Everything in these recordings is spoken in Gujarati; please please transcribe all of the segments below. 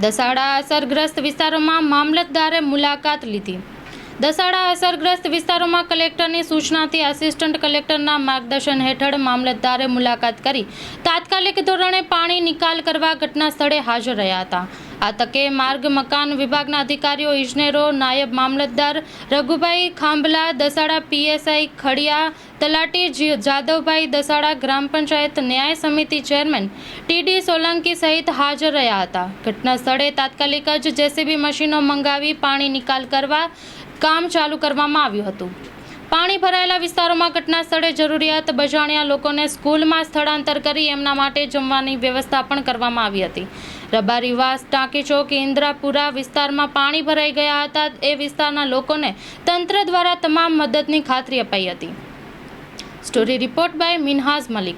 દસાડા અસરગ્રસ્ત વિસ્તારોમાં મામલતદારે મુલાકાત લીધી. દસાડા અસરગ્રસ્ત વિસ્તારોમાં કલેક્ટરની સૂચનાથી આસિસ્ટન્ટ કલેક્ટરના માર્ગદર્શન હેઠળ મામલતદારે મુલાકાત કરી. તાત્કાલિક ધોરણે પાણી નિકાલ કરવા ઘટના સ્થળે હાજર રહ્યા હતા. આ તકે માર્ગ, મકાન વિભાગના અધિકારીઓ, ઇજનેરો, નાયબ મામલતદાર રઘુભાઈ ખાંભલા, દસાડા પીએસઆઈ ખડિયા, તલાટી જાદવભાઈ દસાડા ગ્રામ પંચાયત ન્યાય સમિતિ ચેરમેન, ટીડી સોલંકી સહિત હાજર રહ્યા હતા. ઘટના સ્થળે તાત્કાલિક જ જેસીબી મશીનો મંગાવી પાણી નિકાલ કરવા કામ ચાલુ કરવામાં આવ્યું હતું. પાણી ભરાયેલા વિસ્તારોમાં ઘટના સ્થળે જરૂરિયાત બજાણ્યા લોકોને સ્કૂલમાં સ્થળાંતર કરી એમના માટે જમવાની વ્યવસ્થા પણ કરવામાં આવી હતી. રબારીવાસ ટાંકી ચોક, ઇન્દ્રાપુરા વિસ્તારમાં પાણી ભરાઈ ગયા હતા. એ વિસ્તારના લોકોને તંત્ર દ્વારા તમામ મદદની ખાતરી અપાઈ હતી. Story report by Minhaz Malik.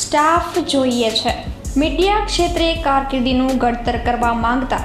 Staff જોઈએ છે. મીડિયા ક્ષેત્રે કારકિર્દીનું ઘડતર કરવા માંગતા